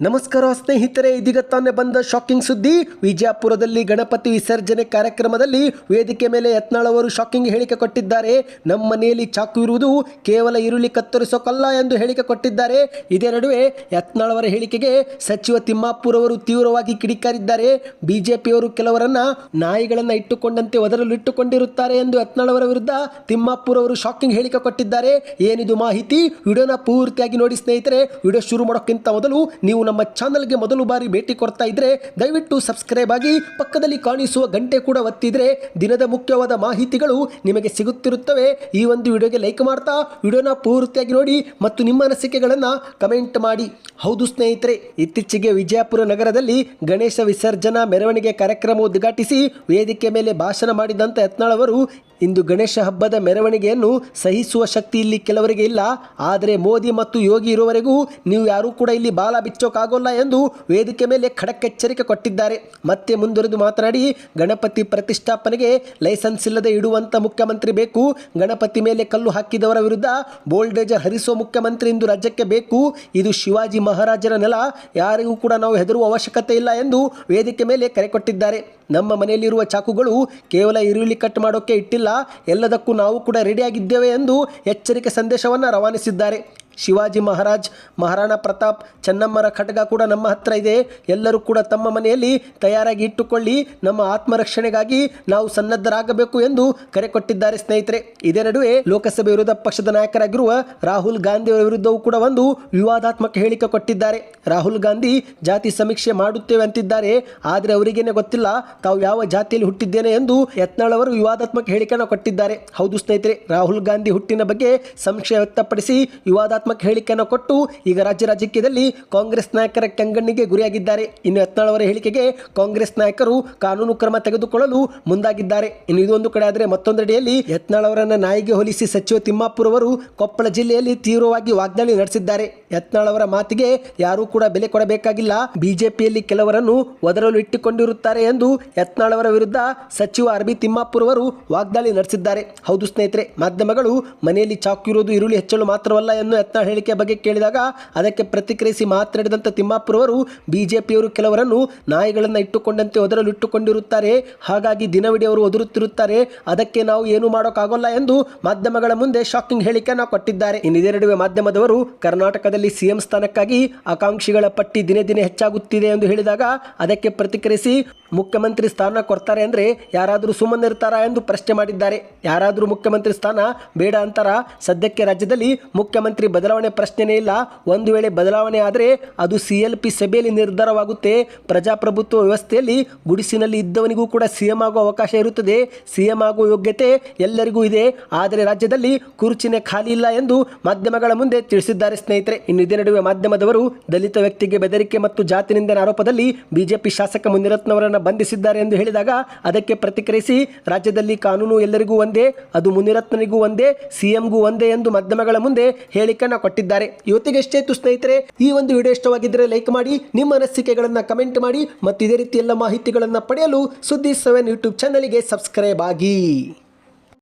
ನಮಸ್ಕಾರ ಸ್ನೇಹಿತರೆ, ಇದೀಗ ತಾನೇ ಬಂದ ಶಾಕಿಂಗ್ ಸುದ್ದಿ. ವಿಜಯಪುರದಲ್ಲಿ ಗಣಪತಿ ವಿಸರ್ಜನೆ ಕಾರ್ಯಕ್ರಮದಲ್ಲಿ ವೇದಿಕೆ ಮೇಲೆ ಯತ್ನಾಳ್ ಅವರು ಶಾಕಿಂಗ್ ಹೇಳಿಕೆ ಕೊಟ್ಟಿದ್ದಾರೆ. ನಮ್ಮ ಮನೆಯಲ್ಲಿ ಚಾಕು ಇರುವುದು ಕೇವಲ ಈರುಳ್ಳಿ ಕತ್ತರಿಸೋಕಲ್ಲ ಎಂದು ಹೇಳಿಕೆ ಕೊಟ್ಟಿದ್ದಾರೆ. ಇದೇ ನಡುವೆ ಯತ್ನಾಳ್ ಹೇಳಿಕೆಗೆ ಸಚಿವ ತಿಮ್ಮಾಪುರ್ ಅವರು ತೀವ್ರವಾಗಿ ಕಿಡಿಕಾರಿದ್ದಾರೆ. ಬಿಜೆಪಿಯವರು ಕೆಲವರನ್ನ ನಾಯಿಗಳನ್ನ ಇಟ್ಟುಕೊಂಡಂತೆ ಒದರಲು ಇಟ್ಟುಕೊಂಡಿರುತ್ತಾರೆ ಎಂದು ಯತ್ನಾಳ್ ಅವರ ವಿರುದ್ಧ ತಿಮ್ಮಾಪುರ್ ಅವರು ಶಾಕಿಂಗ್ ಹೇಳಿಕೆ ಕೊಟ್ಟಿದ್ದಾರೆ. ಏನಿದು ಮಾಹಿತಿ? ವಿಡಿಯೋನ ಪೂರ್ತಿಯಾಗಿ ನೋಡಿ ಸ್ನೇಹಿತರೆ. ವಿಡಿಯೋ ಶುರು ಮಾಡೋಕ್ಕಿಂತ ಮೊದಲು ನೀವು ನಮ್ಮ ಚಾನಲ್ಗೆ ಮೊದಲು ಬಾರಿ ಭೇಟಿ ಕೊಡ್ತಾ ಇದ್ರೆ ದಯವಿಟ್ಟು ಸಬ್ಸ್ಕ್ರೈಬ್ ಆಗಿ ಪಕ್ಕದಲ್ಲಿ ಕಾಣಿಸುವ ಗಂಟೆ ಕೂಡ ಒತ್ತಿದ್ರೆ ದಿನದ ಮುಖ್ಯವಾದ ಮಾಹಿತಿಗಳು ನಿಮಗೆ ಸಿಗುತ್ತಿರುತ್ತವೆ. ಈ ಒಂದು ವಿಡಿಯೋಗೆ ಲೈಕ್ ಮಾಡ್ತಾ, ವಿಡಿಯೋನ ಪೂರ್ತಿಯಾಗಿ ನೋಡಿ ಮತ್ತು ನಿಮ್ಮ ಅನಿಸಿಕೆಗಳನ್ನು ಕಮೆಂಟ್ ಮಾಡಿ. ಹೌದು ಸ್ನೇಹಿತರೆ, ಇತ್ತೀಚೆಗೆ ವಿಜಯಪುರ ನಗರದಲ್ಲಿ ಗಣೇಶ ವಿಸರ್ಜನಾ ಮೆರವಣಿಗೆ ಕಾರ್ಯಕ್ರಮ ಉದ್ಘಾಟಿಸಿ ವೇದಿಕೆ ಮೇಲೆ ಭಾಷಣ ಮಾಡಿದಂತ ಯತ್ನಾಳ್ ಅವರು ಇಂದು ಗಣೇಶ ಹಬ್ಬದ ಮೆರವಣಿಗೆಯನ್ನು ಸಹಿಸುವ ಶಕ್ತಿ ಇಲ್ಲಿ ಕೆಲವರಿಗೆ ಇಲ್ಲ. ಆದರೆ ಮೋದಿ ಮತ್ತು ಯೋಗಿ ಇರುವವರೆಗೂ ನೀವು ಯಾರೂ ಕೂಡ ಇಲ್ಲಿ ಬಾಲ ಬಿಚ್ಚೋಕ್ಕಾಗೋಲ್ಲ ಎಂದು ವೇದಿಕೆ ಮೇಲೆ ಖಡಕ್ ಎಚ್ಚರಿಕೆ ಕೊಟ್ಟಿದ್ದಾರೆ. ಮತ್ತೆ ಮುಂದುವರೆದು ಮಾತನಾಡಿ, ಗಣಪತಿ ಪ್ರತಿಷ್ಠಾಪನೆಗೆ ಲೈಸೆನ್ಸ್ ಇಲ್ಲದೆ ಇಡುವಂಥ ಮುಖ್ಯಮಂತ್ರಿ ಬೇಕು. ಗಣಪತಿ ಮೇಲೆ ಕಲ್ಲು ಹಾಕಿದವರ ವಿರುದ್ಧ ಬೋಲ್ಡೇಜರ್ ಹರಿಸುವ ಮುಖ್ಯಮಂತ್ರಿ ಇಂದು ರಾಜ್ಯಕ್ಕೆ ಬೇಕು. ಇದು ಶಿವಾಜಿ ಮಹಾರಾಜರ ನೆಲ ಯಾರಿಗೂ ಕೂಡ ನಾವು ಹೆದರುವ ಅವಶ್ಯಕತೆ ಇಲ್ಲ ಎಂದು ವೇದಿಕೆ ಮೇಲೆ ಕರೆ ಕೊಟ್ಟಿದ್ದಾರೆ. ನಮ್ಮ ಮನೆಯಲ್ಲಿರುವ ಚಾಕುಗಳು ಕೇವಲ ಈರುಳ್ಳಿ ಕಟ್ ಮಾಡೋಕ್ಕೆ ಇಟ್ಟಿಲ್ಲ, ಎಲ್ಲದಕ್ಕೂ ನಾವು ಕೂಡ ರೆಡಿಯಾಗಿದ್ದೇವೆ ಎಂದು ಎಚ್ಚರಿಕೆ ಸಂದೇಶವನ್ನು ರವಾನಿಸಿದ್ದಾರೆ. ಶಿವಾಜಿ ಮಹಾರಾಜ್, ಮಹಾರಾಣಾ ಪ್ರತಾಪ್, ಚೆನ್ನಮ್ಮರ ಖಡ್ಗ ಕೂಡ ನಮ್ಮ ಹತ್ರ ಇದೆ. ಎಲ್ಲರೂ ಕೂಡ ತಮ್ಮ ಮನೆಯಲ್ಲಿ ತಯಾರಾಗಿ ಇಟ್ಟುಕೊಳ್ಳಿ. ನಮ್ಮ ಆತ್ಮರಕ್ಷಣೆಗಾಗಿ ನಾವು ಸನ್ನದ್ಧರಾಗಬೇಕು ಎಂದು ಕರೆ ಕೊಟ್ಟಿದ್ದಾರೆ ಸ್ನೇಹಿತರೆ. ಇದೇ ನಡುವೆ ಲೋಕಸಭೆ ವಿರೋಧ ಪಕ್ಷದ ನಾಯಕರಾಗಿರುವ ರಾಹುಲ್ ಗಾಂಧಿ ಅವರ ವಿರುದ್ಧವೂ ಕೂಡ ಒಂದು ವಿವಾದಾತ್ಮಕ ಹೇಳಿಕೆ ಕೊಟ್ಟಿದ್ದಾರೆ. ರಾಹುಲ್ ಗಾಂಧಿ ಜಾತಿ ಸಮೀಕ್ಷೆ ಮಾಡುತ್ತೇವೆ ಅಂತಿದ್ದಾರೆ. ಆದರೆ ಅವರಿಗೇನೆ ಗೊತ್ತಿಲ್ಲ ತಾವು ಯಾವ ಜಾತಿಯಲ್ಲಿ ಹುಟ್ಟಿದ್ದೇನೆ ಎಂದು ಯತ್ನಾಳ್ ಅವರು ವಿವಾದಾತ್ಮಕ ಹೇಳಿಕೆಯನ್ನು ಕೊಟ್ಟಿದ್ದಾರೆ. ಹೌದು ಸ್ನೇಹಿತರೆ, ರಾಹುಲ್ ಗಾಂಧಿ ಹುಟ್ಟಿನ ಬಗ್ಗೆ ಸಂಶಯ ವ್ಯಕ್ತಪಡಿಸಿ ವಿವಾದಾತ್ಮಕ ಹೇಳಿಕೆಯನ್ನು ಕೊಟ್ಟು ಈಗ ರಾಜ್ಯ ರಾಜಕೀಯದಲ್ಲಿ ಕಾಂಗ್ರೆಸ್ ನಾಯಕರ ಕೆಂಗಣ್ಣಿಗೆ ಗುರಿಯಾಗಿದ್ದಾರೆ. ಇನ್ನು ಯತ್ನಾಳವರ ಹೇಳಿಕೆಗೆ ಕಾಂಗ್ರೆಸ್ ನಾಯಕರು ಕಾನೂನು ಕ್ರಮ ತೆಗೆದುಕೊಳ್ಳಲು ಮುಂದಾಗಿದ್ದಾರೆ. ಇನ್ನು ಇದೊಂದು ಕಡೆ ಆದರೆ ಮತ್ತೊಂದೆಡೆಯಲ್ಲಿ ಯತ್ನಾಳ್ ಅವರನ್ನ ನಾಯಿಗೆ ಹೋಲಿಸಿ ಸಚಿವ ತಿಮ್ಮಾಪುರ್ ಅವರು ಕೊಪ್ಪಳ ಜಿಲ್ಲೆಯಲ್ಲಿ ತೀವ್ರವಾಗಿ ವಾಗ್ದಾಳಿ ನಡೆಸಿದ್ದಾರೆ. ಯತ್ನಾಳವರ ಮಾತಿಗೆ ಯಾರೂ ಕೂಡ ಬೆಲೆ ಕೊಡಬೇಕಾಗಿಲ್ಲ. ಬಿಜೆಪಿಯಲ್ಲಿ ಕೆಲವರನ್ನು ಒದರಲು ಇಟ್ಟುಕೊಂಡಿರುತ್ತಾರೆ ಎಂದು ಯತ್ನಾಳವರ ವಿರುದ್ಧ ಸಚಿವ ಅರ್ಬಿ ತಿಮ್ಮಾಪುರ್ ಅವರು ವಾಗ್ದಾಳಿ ನಡೆಸಿದ್ದಾರೆ. ಹೌದು ಸ್ನೇಹಿತರೆ, ಮಾಧ್ಯಮಗಳು ಮನೆಯಲ್ಲಿ ಚಾಕು ಇರುವುದು ಈರುಳ್ಳಿ ಹೆಚ್ಚಲು ಮಾತ್ರವಲ್ಲ ಎನ್ನುವ ಹೇಳಿಕೆ ಬಗ್ಗೆ ಕೇಳಿದಾಗ ಅದಕ್ಕೆ ಪ್ರತಿಕ್ರಿಯಿಸಿ ಮಾತನಾಡಿದಂಥ ತಿಮ್ಮಾಪುರವರು, ಬಿಜೆಪಿಯವರು ಕೆಲವರನ್ನು ನಾಯಿಗಳನ್ನು ಇಟ್ಟುಕೊಂಡಂತೆ ಒದರಲು ಇಟ್ಟುಕೊಂಡಿರುತ್ತಾರೆ. ಹಾಗಾಗಿ ದಿನವಿಡಿ ಅವರು ಒದರುತ್ತಿರುತ್ತಾರೆ. ಅದಕ್ಕೆ ನಾವು ಏನು ಮಾಡೋಕ್ಕಾಗೋಲ್ಲ ಎಂದು ಮಾಧ್ಯಮಗಳ ಮುಂದೆ ಶಾಕಿಂಗ್ ಹೇಳಿಕೆಯನ್ನು ಕೊಟ್ಟಿದ್ದಾರೆ. ಇನ್ನು ಇದೇ ನಡುವೆ ಮಾಧ್ಯಮದವರು ಕರ್ನಾಟಕದಲ್ಲಿ ಸಿಎಂ ಸ್ಥಾನಕ್ಕಾಗಿ ಆಕಾಂಕ್ಷಿಗಳ ಪಟ್ಟಿ ದಿನೇ ದಿನೇ ಹೆಚ್ಚಾಗುತ್ತಿದೆ ಎಂದು ಹೇಳಿದಾಗ ಅದಕ್ಕೆ ಪ್ರತಿಕ್ರಿಯಿಸಿ ಮುಖ್ಯಮಂತ್ರಿ ಸ್ಥಾನ ಕೊಡ್ತಾರೆ ಅಂದರೆ ಯಾರಾದರೂ ಸುಮ್ಮನಿರ್ತಾರಾ ಎಂದು ಪ್ರಶ್ನೆ ಮಾಡಿದ್ದಾರೆ. ಯಾರಾದರೂ ಮುಖ್ಯಮಂತ್ರಿ ಸ್ಥಾನ ಬೇಡ ಅಂತಾರ? ಸದ್ಯಕ್ಕೆ ರಾಜ್ಯದಲ್ಲಿ ಮುಖ್ಯಮಂತ್ರಿ ಬದಲಾವಣೆ ಪ್ರಶ್ನೆನೇ ಇಲ್ಲ. ಒಂದು ವೇಳೆ ಬದಲಾವಣೆ ಆದರೆ ಅದು ಸಿ ಎಲ್ ಪಿ ಸಭೆಯಲ್ಲಿ ನಿರ್ಧಾರವಾಗುತ್ತೆ. ಪ್ರಜಾಪ್ರಭುತ್ವ ವ್ಯವಸ್ಥೆಯಲ್ಲಿ ಗುಡಿಸಿನಲ್ಲಿ ಇದ್ದವನಿಗೂ ಕೂಡ ಸಿಎಂ ಆಗುವ ಅವಕಾಶ ಇರುತ್ತದೆ. ಸಿಎಂ ಆಗುವ ಯೋಗ್ಯತೆ ಎಲ್ಲರಿಗೂ ಇದೆ. ಆದರೆ ರಾಜ್ಯದಲ್ಲಿ ಕುರ್ಚಿನೇ ಖಾಲಿ ಇಲ್ಲ ಎಂದು ಮಾಧ್ಯಮಗಳ ಮುಂದೆ ತಿಳಿಸಿದ್ದಾರೆ ಸ್ನೇಹಿತರೆ. ಇನ್ನು ಇದೇ ನಡುವೆ ಮಾಧ್ಯಮದವರು ದಲಿತ ವ್ಯಕ್ತಿಗೆ ಬೆದರಿಕೆ ಮತ್ತು ಜಾತಿ ನಿಂದನೆ ಆರೋಪದಲ್ಲಿ ಬಿಜೆಪಿ ಶಾಸಕ ಮುನಿರತ್ನವರನ್ನು ಬಂಧಿಸಿದ್ದಾರೆ ಎಂದು ಹೇಳಿದಾಗ ಅದಕ್ಕೆ ಪ್ರತಿಕ್ರಿಯಿಸಿ ರಾಜ್ಯದಲ್ಲಿ ಕಾನೂನು ಎಲ್ಲರಿಗೂ ಒಂದೇ, ಅದು ಮುನಿರತ್ನನಿಗೂ ಒಂದೇ ಸಿಎಂಗೂ ಒಂದೇ ಎಂದು ಮಾಧ್ಯಮಗಳ ಮುಂದೆ ಹೇಳಿಕೆಯನ್ನು ಕೊಟ್ಟಿದ್ದಾರೆ. ಇವತ್ತಿಗೆಷ್ಟೇ ಇತ್ತು ಸ್ನೇಹಿತರೆ, ಈ ಒಂದು ವಿಡಿಯೋ ಇಷ್ಟವಾಗಿದ್ದರೆ ಲೈಕ್ ಮಾಡಿ, ನಿಮ್ಮ ಅನಿಸಿಕೆಗಳನ್ನು ಕಮೆಂಟ್ ಮಾಡಿ, ಮತ್ತು ಇದೇ ರೀತಿ ಎಲ್ಲ ಮಾಹಿತಿಗಳನ್ನು ಪಡೆಯಲು ಸುದ್ದಿ ಸೆವೆನ್ ಯೂಟ್ಯೂಬ್ ಚಾನಲ್ಗೆ ಸಬ್ಸ್ಕ್ರೈಬ್ ಆಗಿ.